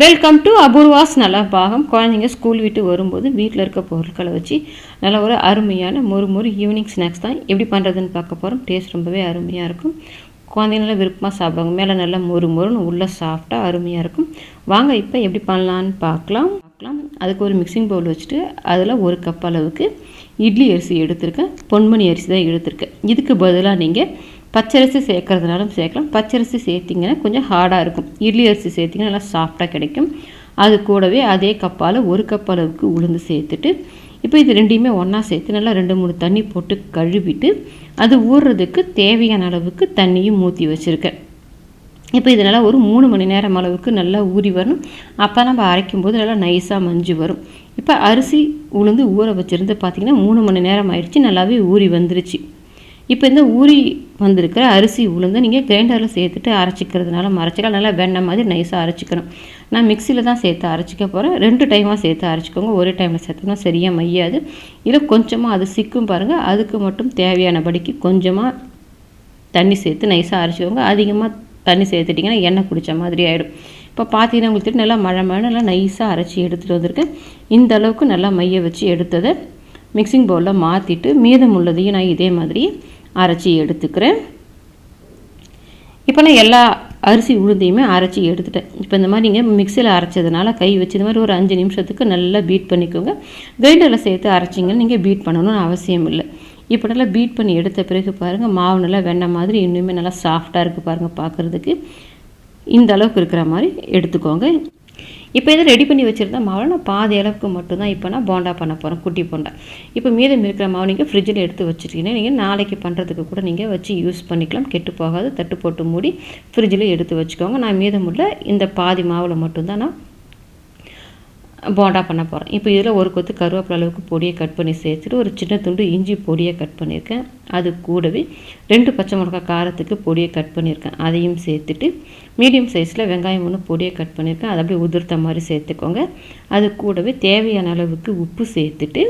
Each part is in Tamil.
வெல்கம் டு அபூர்வாஸ் நல்லா பாகம் குழந்தைங்க ஸ்கூல் விட்டு வரும்போது வீட்டில் இருக்க பொருட்களை வச்சு நல்ல ஒரு அருமையான மொறு மொறு ஈவினிங் ஸ்நாக்ஸ் தான் எப்படி பண்ணுறதுன்னு பார்க்க போகிறோம் டேஸ்ட் ரொம்பவே அருமையாக இருக்கும். குழந்தைங்க நல்லா விருப்பமாக சாப்பிடுவாங்க. மேலே நல்லா மொறு மொறுன்னு உள்ளே சாஃப்டாக அருமையாக இருக்கும். வாங்க இப்போ எப்படி பண்ணலான்னு பார்க்கலாம். பார்க்கலாம். அதுக்கு ஒரு மிக்சிங் பவுல் வச்சுட்டு அதில் ஒரு கப் அளவுக்கு இட்லி அரிசி எடுத்திருக்கேன். பொன்மணி அரிசி தான் எடுத்திருக்கேன். இதுக்கு பதிலாக நீங்கள் பச்சரிசி சேர்க்கறதுனாலும் சேர்க்கலாம். பச்சரிசி சேர்த்திங்கன்னா கொஞ்சம் ஹார்டாக இருக்கும். இட்லி அரிசி சேர்த்திங்கன்னா நல்லா சாஃப்டாக கிடைக்கும். அது கூடவே அதே கப்பால் ஒரு கப் அளவுக்கு உளுந்து சேர்த்துட்டு இப்போ இது ரெண்டையுமே ஒன்றா சேர்த்து நல்லா ரெண்டு மூணு தண்ணி போட்டு கழுவிட்டு அது ஊறுறதுக்கு தேவையான அளவுக்கு தண்ணியும் ஊற்றி வச்சுருக்கேன். இப்போ இது நல்லா ஒரு மூணு மணி நேரம் அளவுக்கு நல்லா ஊறி வரும் அப்போ நம்ம அரைக்கும் போது நல்லா நைஸாக மஞ்சு வரும். இப்போ அரிசி உளுந்து ஊற வச்சுருந்து பார்த்திங்கன்னா மூணு மணி நேரம் ஆயிடுச்சு. நல்லாவே ஊறி வந்துருச்சு. இப்போ இந்த ஊறி வந்திருக்கிற அரிசி உளுந்து நீங்கள் கிரைண்டரில் சேர்த்துட்டு அரைச்சிக்கிறதுனால அரைச்சிக்கலாம் நல்லா வெண்ணெய் மாதிரி நைஸாக அரைச்சிக்கணும். நான் மிக்சியில் தான் சேர்த்து அரைச்சிக்க போகிறேன் ரெண்டு டைமாக சேர்த்து அரைச்சிக்கோங்க. ஒரே டைமில் சேர்த்துனா சரியாக மையாது. இல்லை கொஞ்சமாக அது சிக்கும் பாருங்கள் அதுக்கு மட்டும் தேவையானபடிக்கு கொஞ்சமாக தண்ணி சேர்த்து நைஸாக அரைச்சிக்கோங்க. அதிகமாக தண்ணி சேர்த்துட்டிங்கன்னா எண்ணெய் குடித்த மாதிரி ஆகிடும் இப்போ பார்த்தீங்கன்னா உங்களுக்கு நல்லா மழை மழை நல்லா நைஸாக அரைச்சி எடுத்துகிட்டு வந்திருக்கேன். இந்த அளவுக்கு நல்லா மைய வச்சு எடுத்ததை மிக்சிங் பவுலில் மாற்றிட்டு மீதம் உள்ளதையும் நான் இதே மாதிரி அரைச்சி எடுத்துக்கிறேன். இப்போ நான் எல்லா அரிசி உளுந்தையுமே அரைச்சி எடுத்துட்டேன். இப்போ இந்த மாதிரி நீங்கள் மிக்சியில் அரைச்சதுனால கை வச்சு இந்த மாதிரி ஒரு அஞ்சு நிமிஷத்துக்கு நல்லா பீட் பண்ணிக்கோங்க. கிரைண்டரில் சேர்த்து அரைச்சிங்கன்னு நீங்கள் பீட் பண்ணணும்னு அவசியம் இல்லை. இப்போ நல்லா பீட் பண்ணி எடுத்த பிறகு பாருங்கள் மாவு நல்லா வெண்ணெய் மாதிரி இன்னுமே நல்லா சாஃப்டாக இருக்குது பாருங்கள் பார்க்குறதுக்கு இந்த அளவுக்கு இருக்கிற மாதிரி எடுத்துக்கோங்க. இப்போ இதை ரெடி பண்ணி வச்சுருந்தா மாவில் நான் பாதி அளவுக்கு மட்டும்தான் இப்போ நான் போண்டா பண்ண போகிறேன் குட்டி போண்டா. இப்போ மீதம் இருக்கிற மாவு நீங்கள் ஃப்ரிட்ஜில் எடுத்து வச்சுருக்கீங்கன்னா நீங்கள் நாளைக்கு பண்ணுறதுக்கு கூட நீங்கள் வச்சு யூஸ் பண்ணிக்கலாம். கெட்டு போகாது தட்டு போட்டு மூடி ஃப்ரிட்ஜில் எடுத்து வச்சுக்கோங்க. நான் மீதமுள்ள இந்த பாதி மாவில் மட்டும்தான் நான் போண்டா பண்ண போகிறேன் இப்போ இதில் ஒரு கொத்து கருவேப்பிலை அளவுக்கு பொடியை கட் பண்ணி சேர்த்துட்டு ஒரு சின்ன துண்டு இஞ்சி பொடியை கட் பண்ணியிருக்கேன். அது கூடவே ரெண்டு பச்சை மிளகாய் காரத்துக்கு பொடியை கட் பண்ணியிருக்கேன். அதையும் சேர்த்துட்டு மீடியம் சைஸில் வெங்காயம் ஒன்று பொடியை கட் பண்ணியிருக்கேன். அதை அப்படியே உதிர்த்த மாதிரி சேர்த்துக்கோங்க. அது கூடவே தேவையான அளவுக்கு உப்பு சேர்த்துட்டு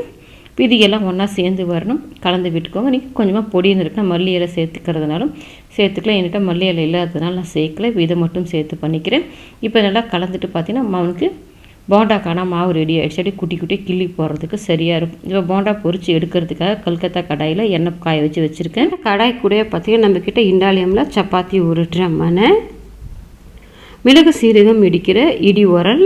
பிதியெல்லாம் ஒன்றா சேர்ந்து வரணும். கலந்து விட்டுக்கோங்க. நீங்கள் கொஞ்சமாக பொடின்னு இருக்குன்னா மல்லி இலை சேர்த்துக்கிறதுனாலும் சேர்த்துக்கலாம். என்கிட்ட மல்லி இலை இல்லாததுனால நான் சேர்க்கல. இதை மட்டும் சேர்த்து பண்ணிக்கிறேன். இப்போ நல்லா கலந்துட்டு பார்த்தீங்கன்னா அவனுக்கு போண்டாக்கான மாவு ரெடி ஆகிடுச்சு அப்படியே குட்டி குட்டி கிள்ளி போடுறதுக்கு சரியாக இருக்கும். இப்போ போண்டா பொறிச்சு எடுக்கிறதுக்காக கல்கத்தா கடாயில் எண்ணெய் காய வச்சு வச்சுருக்கேன். கடாய் கூட பார்த்தீங்கன்னா நம்மக்கிட்ட இண்டாலியமில் சப்பாத்தி உருட்டுற மனை மிளகு சீரகம் இடிக்கிற இடி உரல்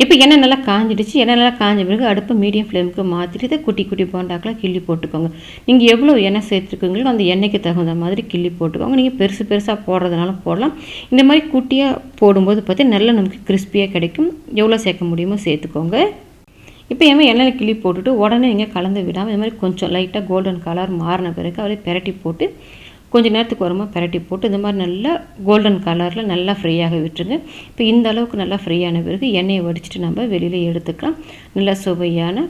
இப்போ எண்ணெய் நல்லா காஞ்சிடுச்சு எண்ணெய் நல்லா காஞ்ச பிறகு அடுப்பை மீடியம் ஃப்ளேமுக்கு மாற்றிட்டு இதை குட்டி குட்டி போண்டாக்கெலாம் கிள்ளி போட்டுக்கோங்க. நீங்கள் எவ்வளோ எண்ணெய் சேர்த்துருக்கீங்களோ அந்த எண்ணெய்க்கு தகுந்த மாதிரி கிள்ளி போட்டுக்கோங்க. நீங்கள் பெருசு பெருசாக போடுறதுனால போடலாம். இந்த மாதிரி குட்டியாக போடும்போது பார்த்தீங்கன்னா நல்லா நமக்கு கிறிஸ்பியாக கிடைக்கும். எவ்வளோ சேர்க்க முடியுமோ சேர்த்துக்கோங்க. இப்போ ஏமா எண்ணெயில் கிள்ளி போட்டுட்டு உடனே நீங்கள் கலந்து விடாமல் இந்த மாதிரி கொஞ்சம் லைட்டாக கோல்டன் கலர் மாறின பிறகு அப்படியே பெரட்டி போட்டு கொஞ்சம் நேரத்துக்கு வரமா பரட்டி போட்டு இந்த மாதிரி நல்லா கோல்டன் கலரில் நல்லா ஃப்ரீயாக விட்டுருங்க. இப்போ இந்த அளவுக்கு நல்லா ஃப்ரீயான பிறகு எண்ணெயை வடிச்சிட்டு நம்ம வெளியில் எடுத்துக்கலாம். நல்லா சுவையான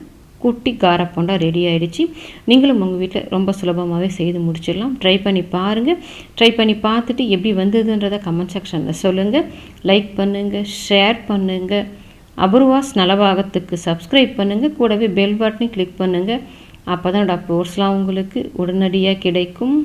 குட்டி காரப்பொண்டா ரெடி ஆகிடுச்சு நீங்களும் உங்கள் வீட்டில் ரொம்ப சுலபமாகவே செய்து முடிச்சிடலாம். ட்ரை பண்ணி பாருங்கள் ட்ரை பண்ணி பார்த்துட்டு எப்படி வந்ததுன்றதை கமெண்ட் செக்ஷனில் சொல்லுங்கள் லைக் பண்ணுங்கள் ஷேர் பண்ணுங்கள் அபூர்வாஸ் நலபாகத்துக்கு சப்ஸ்கிரைப் பண்ணுங்கள் கூடவே பெல் பட்டனை கிளிக் பண்ணுங்கள் அப்போ தான் அப்லோட்ஸ்லாம் உங்களுக்கு உடனடியாக கிடைக்கும்.